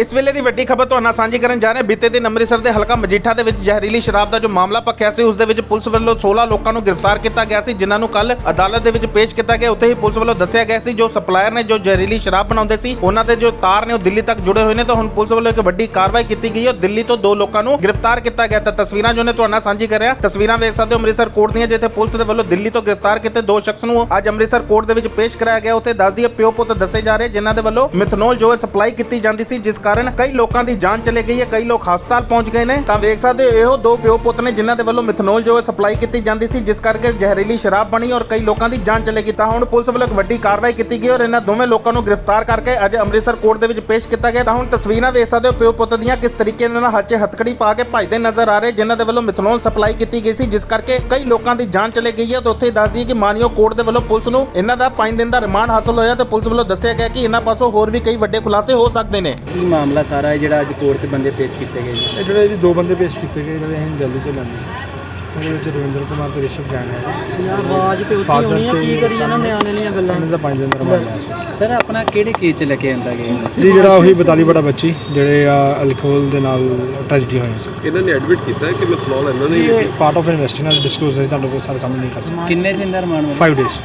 ਇਸ ਵੇਲੇ ਦੀ ਵੱਡੀ ਖਬਰ ਤੁਹਾਨੂੰ ਨਾਲ ਸਾਂਝੀ ਕਰਨ ਜਾ ਰਹੇ ਹਾਂ। ਬੀਤੇ ਦਿਨ ਅੰਮ੍ਰਿਤਸਰ ਦੇ ਹਲਕਾ ਮਜੀਠਾ ਦੇ ਵਿੱਚ ਜ਼ਹਿਰੀਲੀ ਸ਼ਰਾਬ ਦਾ ਜੋ ਮਾਮਲਾ ਪੱਕਿਆ ਸੀ, ਉਸ ਦੇ ਵਿੱਚ ਪੁਲਿਸ ਵੱਲੋਂ 16 ਲੋਕਾਂ ਨੂੰ ਗ੍ਰਿਫਤਾਰ ਕੀਤਾ ਗਿਆ ਸੀ, ਜਿਨ੍ਹਾਂ ਨੂੰ ਕੱਲ ਅਦਾਲਤ ਦੇ ਵਿੱਚ ਪੇਸ਼ ਕੀਤਾ ਗਿਆ। ਉੱਥੇ ਹੀ ਪੁਲਿਸ ਵੱਲੋਂ ਦੱਸਿਆ ਗਿਆ ਸੀ, ਜੋ ਸਪਲਾਇਰ ਨੇ ਜੋ ਜ਼ਹਿਰੀਲੀ ਸ਼ਰਾਬ ਬਣਾਉਂਦੇ ਸੀ, ਉਹਨਾਂ ਦੇ ਜੋ ਤਾਰ ਨੇ ਉਹ ਦਿੱਲੀ ਤੱਕ ਜੁੜੇ ਹੋਏ ਨੇ, ਤਾਂ ਹੁਣ ਪੁਲਿਸ ਵੱਲੋਂ ਇੱਕ ਵੱਡੀ ਕਾਰਵਾਈ ਕੀਤੀ ਗਈ ਹੈ। ਦਿੱਲੀ ਤੋਂ ਦੋ ਲੋਕਾਂ ਨੂੰ ਗ੍ਰਿਫਤਾਰ ਕੀਤਾ ਗਿਆ। ਤਾਂ ਤਸਵੀਰਾਂ ਜੋ ਨੇ ਤੁਹਾਡੇ ਨਾਲ ਸਾਂਝੀ ਕਰਿਆ ਤਸਵੀਰਾਂ ਵੇਖ ਸਕਦੇ ਹੋ, ਅੰਮ੍ਰਿਤਸਰ ਕੋਰਟ ਦੀਆਂ, ਜਿੱਥੇ ਪੁਲਿਸ ਦੇ ਵੱਲੋਂ ਦਿੱਲੀ ਤੋਂ ਗ੍ਰਿਫਤਾਰ ਕੀਤੇ ਦੋ ਸ਼ਖਸ ਨੂੰ ਅੱਜ ਅੰਮ੍ਰਿਤਸਰ ਕੋਰਟ ਦੇ ਵਿੱਚ ਪੇਸ਼ ਕਰਾਇਆ ਗਿਆ। ਉੱਥੇ ਦੱਸਦੀ ਹੈ, ਪਿਓ ਪੁੱਤ ਦੱਸੇ ਜਾ ਰਹੇ, ਜਿਨ੍ਹਾਂ ਦੇ ਵੱਲੋਂ ਮਿਥਨੋਲ ਜੋ ਹੈ, ਸਪਲਾਈ ਕੀਤੀ ਜਾਂਦੀ ਸੀ, ਜਿਸ ਕਾਰਨ ਕਈ ਲੋਕਾਂ ਦੀ ਜਾਨ ਚਲੇ ਗਈ ਹੈ, ਕਈ ਲੋਕ ਹਸਪਤਾਲ ਪਹੁੰਚ ਗਏ ਨੇ। ਤਾਂ ਵੇਖ ਸਕਦੇ ਹੋ, ਇਹੋ ਦੋ ਪਿਓ ਪੁੱਤ ਨੇ ਜਿਨ੍ਹਾਂ ਦੇ ਵੱਲੋਂ ਮਿਥਨੋਲ ਜੋ ਸਪਲਾਈ ਕੀਤੀ ਜਾਂਦੀ ਸੀ, ਜਿਸ ਕਰਕੇ ਜ਼ਹਿਰੀਲੀ ਸ਼ਰਾਬ ਬਣੀ ਔਰ ਕਈ ਲੋਕਾਂ ਦੀ ਜਾਨ ਚਲੇ ਗਈ। ਤਾਂ ਹੁਣ ਪੁਲਿਸ ਵੱਲੋਂ ਇੱਕ ਵੱਡੀ ਕਾਰਵਾਈ ਕੀਤੀ ਗਈ ਔਰ ਇਹਨਾਂ ਦੋਵੇਂ ਲੋਕਾਂ ਨੂੰ ਗ੍ਰਿਫਤਾਰ ਕਰਕੇ ਅੱਜ ਅੰਮ੍ਰਿਤਸਰ ਕੋਰਟ ਦੇ ਵਿੱਚ ਪੇਸ਼ ਕੀਤਾ ਗਿਆ। ਤਾਂ ਹੁਣ ਤਸਵੀਰਾਂ ਵੇਖ ਸਕਦੇ ਹੋ, ਪਿਓ ਪੁੱਤ ਦੀਆਂ ਕਿਸ ਤਰੀਕੇ ਨਾਲ ਹੱਥ 'ਚ ਹੱਥਕੜੀ ਪਾ ਕੇ ਭੱਜਦੇ ਨਜ਼ਰ ਆ ਰਹੇ, ਜਿਨ੍ਹਾਂ ਦੇ ਵੱਲੋਂ ਮਿਥਨੋਲ ਸਪਲਾਈ ਕੀਤੀ ਗਈ ਸੀ, ਜਿਸ ਕਰਕੇ ਕਈ ਲੋਕਾਂ ਦੀ ਜਾਨ ਚਲੇ ਗਈ ਹੈ। ਤੇ ਉੱਥੇ ਹੀ ਦੱਸ ਦਈਏ ਕਿ ਮਾਨਯੋਗ ਕੋਰਟ ਦੇ ਵੱਲੋਂ ਪੁਲਿਸ ਨੂੰ ਇਹਨਾਂ ਦਾ 5 ਦਿਨ ਦਾ ਰਿਮਾਂਡ ਹਾਸਲ ਹੋਇਆ। ਤੇ ਪੁਲਿਸ ਵੱਲੋਂ ਦੱਸਿਆ ਗਿਆ ਕਿ ਇਹਨਾਂ ਪਾਸੋਂ ਹੋਰ ਵੀ ਕਈ ਵੱਡੇ ਖੁਲਾਸੇ ਹੋ ਸਕਦੇ ਨੇ। ਮਾਮਲਾ ਸਾਰਾ ਹੈ ਜਿਹੜਾ ਅੱਜ ਕੋਰਟ 'ਚ ਬੰਦੇ ਪੇਸ਼ ਕੀਤੇ ਗਏ ਜੀ ਇਹ ਜਿਹੜੇ ਜੀ ਦੋ ਬੰਦੇ ਪੇਸ਼ ਕੀਤੇ ਗਏ ਜਿਹੜੇ ਅਸੀਂ ਜਲਦੀ ਚ ਲੈਂਦੇ ਉਹਦੇ ਵਿੱਚ ਰਵਿੰਦਰ ਕੁਮਾਰ ਤੇ ਰਿਸ਼ਵ ਜੈਨ ਹੈ ਆਵਾਜ਼ ਤੇ ਉੱਚੀ ਹੋਣੀ ਆ? ਕੀ ਕਰੀ ਜਾਣਾ ਨਿਆਣੇ ਦੀਆਂ ਗੱਲਾਂ? ਇਹਨਾਂ ਦਾ ਪੰਜ ਦਿਨ ਦਾ ਰਿਮਾਂਡ ਲਿਆ ਸੀ। ਸਰ ਆਪਣਾ ਕਿਹੜੇ ਕੇਸ 'ਚ ਲੈ ਕੇ ਆਂਦਾ ਗਿਆ? ਜੀ ਜਿਹੜਾ ਉਹੀ 42 ਬੜਾ ਬੱਚੀ ਜਿਹੜੇ ਆ ਅਲਕੋਹਲ ਦੇ ਨਾਲ ਟ੍ਰੈਜਡੀ ਹੋਈ ਸੀ। ਇਹਨਾਂ ਨੇ ਐਡਮਿਟ ਕੀਤਾ ਹੈ ਕਿ ਮਿਥਨੋਲ ਇਹਨਾਂ ਨੇ ਇਹ ਪਾਰਟ ਆਫ ਇਨਵੈਸਟੀਗੇਸ਼ਨ ਨਾਲ ਡਿਸਕਲੋਜ਼ ਹੈ ਤੁਹਾਨੂੰ ਕੋਈ ਸਾਰੇ ਸਾਹਮਣੇ ਨਹੀਂ ਕਰ ਸਕਦੇ। ਕਿੰਨੇ ਦਿਨ ਦਾ ਰਿਮਾਂਡ ਮਿਲਿਆ 5 ਡੇਜ਼